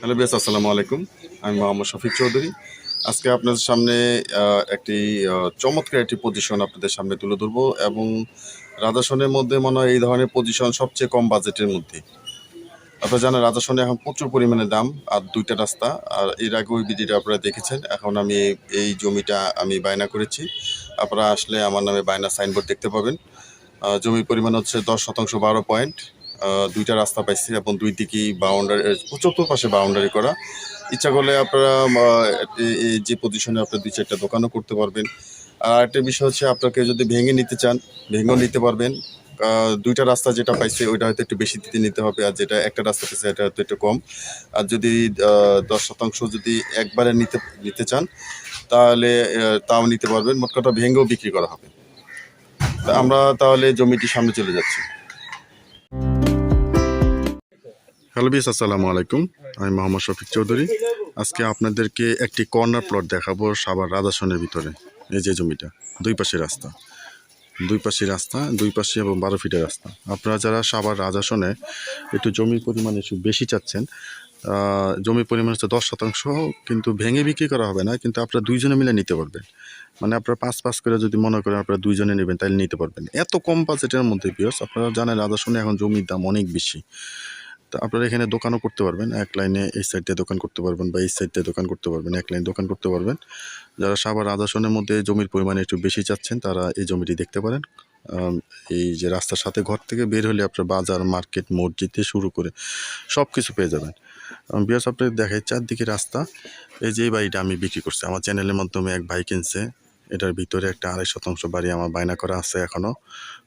Hello বিয়াস আসসালামু আলাইকুম। আমি মোহাম্মদ শফিক চৌধুরী। আজকে আপনাদের সামনে একটি চমৎকার একটি পজিশন আপনাদের সামনে তুলে ধরবো এবং রাজাসনের মধ্যে মনে হয় এই ধরনের পজিশন সবচেয়ে কম বাজেটের মধ্যে। আপনারা জানেন, রাজাসনে এখন প্রচুর পরিমাণে দাম আর দুইটা রাস্তা। আর এর আগে ওই ভিডিওটা আপনারা দেখেছেন, এখন আমি এই- জমিটা আমি বায়না করেছি। আপনারা আসলে আমার নামে বায়না সাইনবোর্ড দেখতে পাবেন। জমির পরিমাণ হচ্ছে দশ শতাংশ বারো পয়েন্ট দুইটা রাস্তা পাইছি এবং দুই দিকেই বাউন্ডারি চতুর্পাশে বাউন্ডারি করা। ইচ্ছা করলে আপনারা যে পজিশনে আপনার দুই চারটা দোকানও করতে পারবেন। আর একটা বিষয় হচ্ছে আপনাকে যদি ভেঙে নিতে চান, ভেঙেও নিতে পারবেন। দুইটা রাস্তা যেটা পাইছে, ওইটা হয়তো একটু বেশি দিতে নিতে হবে, আর যেটা একটা রাস্তা পাইছে এটা হয়তো একটু কম। আর যদি দশ শতাংশ যদি একবারে নিতে নিতে চান, তাহলে তাও নিতে পারবেন। মোট কথা ভেঙেও বিক্রি করা হবে। আমরা তাহলে জমিটি সামনে চলে যাচ্ছি। হ্যালো বিস আসসালামু আলাইকুম। আমি মোহাম্মদ শফিক চৌধুরী। আজকে আপনাদেরকে একটি কর্নার প্লট দেখাবো সাবার রাজাসনের ভিতরে। এই যে জমিটা, দুই পাশে রাস্তা। দুই পাশে রাস্তা, দুই পাশে এবং বারো ফিটের রাস্তা। আপনারা যারা সাবার রাজাসনে একটু জমির পরিমাণ একটু বেশি চাচ্ছেন জমির পরিমাণ হচ্ছে দশ শতাংশ, কিন্তু ভেঙে বিক্রি করা হবে না, কিন্তু আপনারা দুইজনে মিলে নিতে পারবেন। মানে আপনারা পাঁচ পাঁচ করে যদি মনে করেন আপনারা দুইজনে নেবেন, তাহলে নিতে পারবেন। এত কম বাজেটের মধ্যে পিওস আপনারা জানেন রাজাসনে এখন জমির দাম অনেক বেশি। তো আপনারা এখানে দোকানও করতে পারবেন। এক লাইনে এই সাইড দিয়ে দোকান করতে পারবেন বা এই সাইড দিয়ে দোকান করতে পারবেন, এক লাইন দোকান করতে পারবেন। যারা সাভার আদাসনের মধ্যে জমির পরিমাণ একটু বেশি চাচ্ছেন, তারা এই জমিটি দেখতে পারেন। এই যে রাস্তার সাথে ঘর থেকে বের হলে আপনার বাজার, মার্কেট, মসজিদ শুরু করে সব কিছু পেয়ে যাবেন। বিয়াস আপনাদের দেখাই চারদিকে রাস্তা। এই যে এই বাড়িটা আমি বিক্রি করছি। আমার চ্যানেলের মাধ্যমে এক ভাই কিনছে। এটার ভিতরে একটা আড়াই শতাংশ বাড়ি আমার বায়না করা আছে এখনও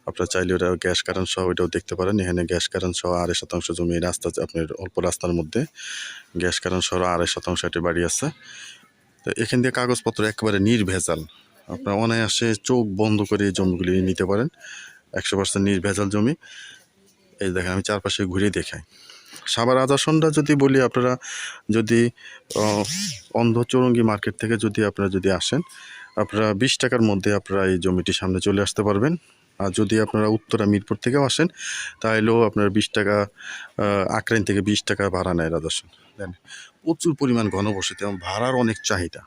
আপনারা চাইলে ওটা গ্যাস কারেন্ট সহ ওইটাও দেখতে পারেন। এখানে গ্যাস কারেন্ট সহ আড়াই শতাংশ জমি রাস্তা আপনার অল্প রাস্তার মধ্যে। গ্যাস কারেন্ট সহ আড়াই শতাংশ একটি বাড়ি আছে। তো এখান দিয়ে কাগজপত্র একেবারে নির্ভেজাল। আপনার অনায়াসে চোখ বন্ধ করে এই জমিগুলি নিতে পারেন। একশো পার্সেন্ট নির্ভেজাল জমি। এই দেখেন, আমি চারপাশে ঘুরে দেখাই। সাবার আদর্শনটা যদি বলি, আপনারা যদি অন্ধ চৌরঙ্গি মার্কেট থেকে যদি আপনারা যদি আসেন, আপনারা বিশ টাকার মধ্যে আপনারা এই জমিটির সামনে চলে আসতে পারবেন। আর যদি আপনারা উত্তরা মিরপুর থেকেও আসেন তাহলেও আপনার বিশ টাকা আক্রাইন থেকে বিশ টাকা ভাড়া নেয় রাজস্ব দেন প্রচুর পরিমাণ ঘনবসতি এবং ভাড়ার অনেক চাহিদা।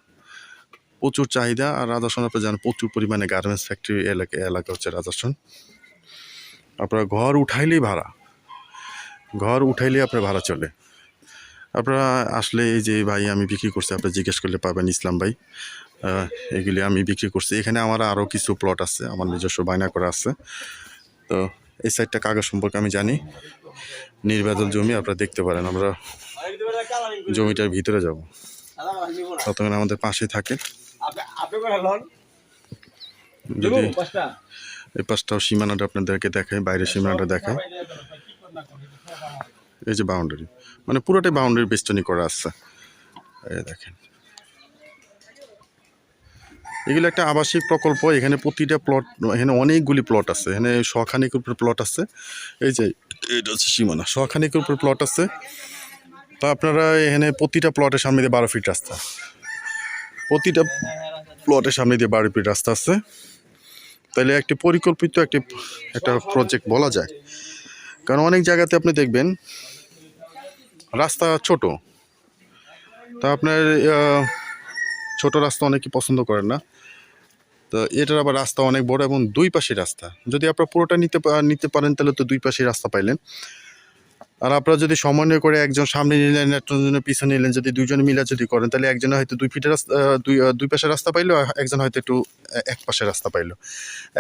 প্রচুর চাহিদা, আর রাজস্থান আপনারা জানেন প্রচুর পরিমাণে গার্মেন্টস ফ্যাক্টরি এলাকা এলাকা হচ্ছে রাজস্থান আপনারা ঘর উঠাইলেই ভাড়া। ঘর উঠাইলে আপনার ভাড়া চলে। আপনারা আসলে এই যে ভাই আমি বিক্রি করছি আপনি জিজ্ঞেস করলে পাবেন ইসলাম ভাই। এগুলি আমি বিক্রি করছি। এখানে আমার আরও কিছু প্লট আছে আমার নিজস্ব বায়না করা আছে। তো এই সাইডটা কাগজ সম্পর্কে আমি জানি। নির্বাচল জমি আপনারা দেখতে পারেন আমরা জমিটার ভিতরে যাব। ততক্ষণ আমাদের পাশে থাকে। যদি এই পাশটাও সীমানাটা আপনাদেরকে দেখায় বাইরের সীমানাটা দেখায় এই যে বাউন্ডারি মানে পুরোটাই বাউন্ডারি বেষ্টনী করা আছে। এই দেখেন। এগুলো একটা আবাসিক প্রকল্প, এখানে প্রতিটা প্লট এখানে অনেকগুলি প্লট আছে। এখানে শখানিক উপরে প্লট আছে। এই যে এটা হচ্ছে সীমানা। শখানিক উপরে প্লট আছে। তা আপনারা এখানে প্রতিটা প্লটের সামনে দিয়ে বারো ফিট রাস্তা। প্রতিটা প্লটের সামনে দিয়ে বারো ফিট রাস্তা আছে। তাহলে একটি পরিকল্পিত একটি, একটা প্রজেক্ট বলা যায়। কারণ অনেক জায়গাতে আপনি দেখবেন, রাস্তা ছোট। তা আপনার ছোট রাস্তা অনেকে পছন্দ করেন না। তো এটার আবার রাস্তা অনেক বড় এবং দুই পাশে রাস্তা। যদি আপনারা পুরোটা নিতে নিতে পারেন, তাহলে তো দুই পাশে রাস্তা পাইলেন। আর আপনারা যদি সমন্বয় করে একজন সামনে নিলেন একজনের পিছনে নিলেন, যদি দুইজন মিলে যদি করেন, তাহলে একজনে হয়তো দুই ফিটের রাস্তা দুই দুই পাশে রাস্তা পাইলো একজন হয়তো একটু এক পাশে রাস্তা পাইলো।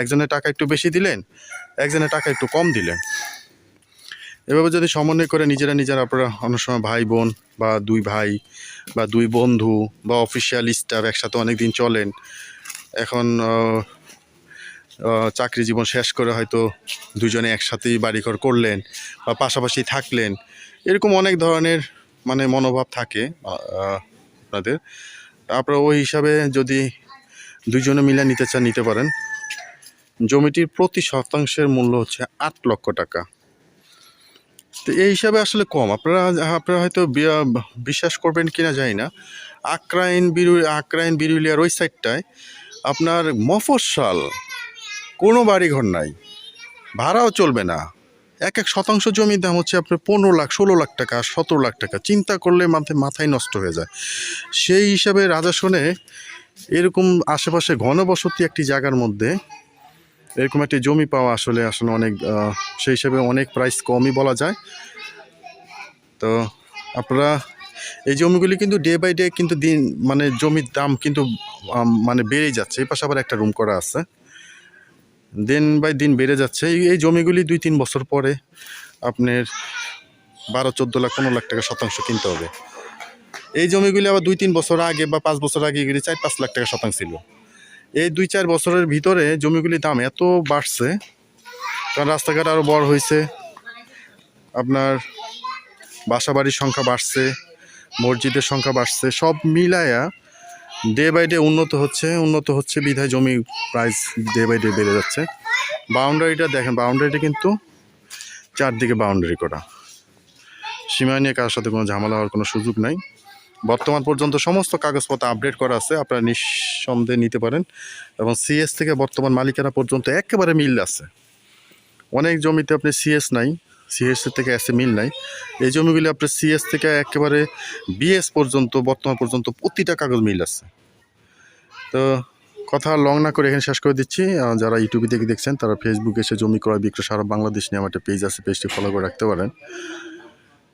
একজনের টাকা একটু বেশি দিলেন, একজনের টাকা একটু কম দিলেন। এভাবে যদি সমন্বয় করে নিজেরা নিজেরা আপনারা অনেক সময় ভাই বোন বা দুই ভাই বা দুই বন্ধু বা অফিসিয়াল স্টাফ একসাথে অনেক দিন চলেন, এখন চাকরি জীবন শেষ করে হয়তো দুজনে একসাথেই বাড়িঘর করলেন বা পাশাপাশি থাকলেন, এরকম অনেক ধরনের মানে মনোভাব থাকে আপনাদের। আপনারা ওই হিসাবে যদি দুজনে মিলে নিতে চান, নিতে পারেন। জমিটির প্রতি শতাংশের মূল্য হচ্ছে আট লক্ষ টাকা। তো এই হিসাবে আসলে কম। আপনারা আপনারা হয়তো বিশ্বাস করবেন কিনা জানি না। আক্রাইন বিরু, আক্রাইন বিরুলিয়ার ওই সাইডটায় আপনার মফস্বল, কোনো বাড়িঘর নাই। ভাড়াও চলবে না। এক এক শতাংশ জমির দাম হচ্ছে আপনার পনেরো লাখ, ষোলো লাখ টাকা, সতেরো লাখ টাকা। চিন্তা করলে মাথায় মাথায় নষ্ট হয়ে যায়। সেই হিসাবে রাজাসনে এরকম আশেপাশে ঘনবসতি একটি জায়গার মধ্যে এরকম একটি জমি পাওয়া আসলে আসলে অনেক সেই হিসাবে অনেক প্রাইস কমই বলা যায়। তো আপনারা এই জমিগুলি কিন্তু ডে বাই ডে কিন্তু দিন মানে জমির দাম কিন্তু মানে বেড়েই যাচ্ছে। এই পাশে আবার একটা রুম করা আছে। দিন বাই দিন বেড়ে যাচ্ছে। এই- এই জমিগুলি দুই তিন বছর পরে আপনার বারো, চোদ্দ লাখ, পনেরো লাখ টাকা শতাংশ কিনতে হবে। এই জমিগুলি আবার দুই তিন বছর আগে বা পাঁচ বছর আগে এগুলি চার, পাঁচ লাখ টাকা শতাংশ ছিল। এই দুই চার বছরের ভিতরে জমিগুলির দাম এত বাড়ছে, কারণ রাস্তাঘাট আরও বড় হয়েছে, আপনার বাসাবাড়ির সংখ্যা বাড়ছে, মসজিদের সংখ্যা বাড়ছে, সব মিলায়া ডে বাই ডে উন্নত হচ্ছে উন্নত হচ্ছে বিধায় জমি প্রাইস ডে বাই ডে বেড়ে যাচ্ছে। বাউন্ডারিটা দেখেন, বাউন্ডারিটা কিন্তু চারদিকে বাউন্ডারি করা। সীমা নিয়ে কারোর সাথে কোনো ঝামেলা হওয়ার কোনো সুযোগ নাই। বর্তমান পর্যন্ত সমস্ত কাগজপত্র আপডেট করা আছে, আপনারা নিঃসন্দেহে নিতে পারেন। এবং সিএস থেকে বর্তমান মালিকানা পর্যন্ত একেবারে মিল আছে। অনেক জমিতে আপনি সিএস নাই সিএস থেকে এসে মিল নাই। এই জমিগুলি আপনার সিএস থেকে একেবারে বিএস পর্যন্ত, বর্তমান পর্যন্ত প্রতিটা কাগজ মিল আছে। তো কথা লং না করে এখানে শেষ করে দিচ্ছি। যারা ইউটিউবে দেখে দেখছেন, তারা ফেসবুকে এসে জমি ক্রয় বিক্রয় সারা বাংলাদেশ নিয়ে আমার একটা পেজ আছে পেজটি ফলো করে রাখতে পারেন।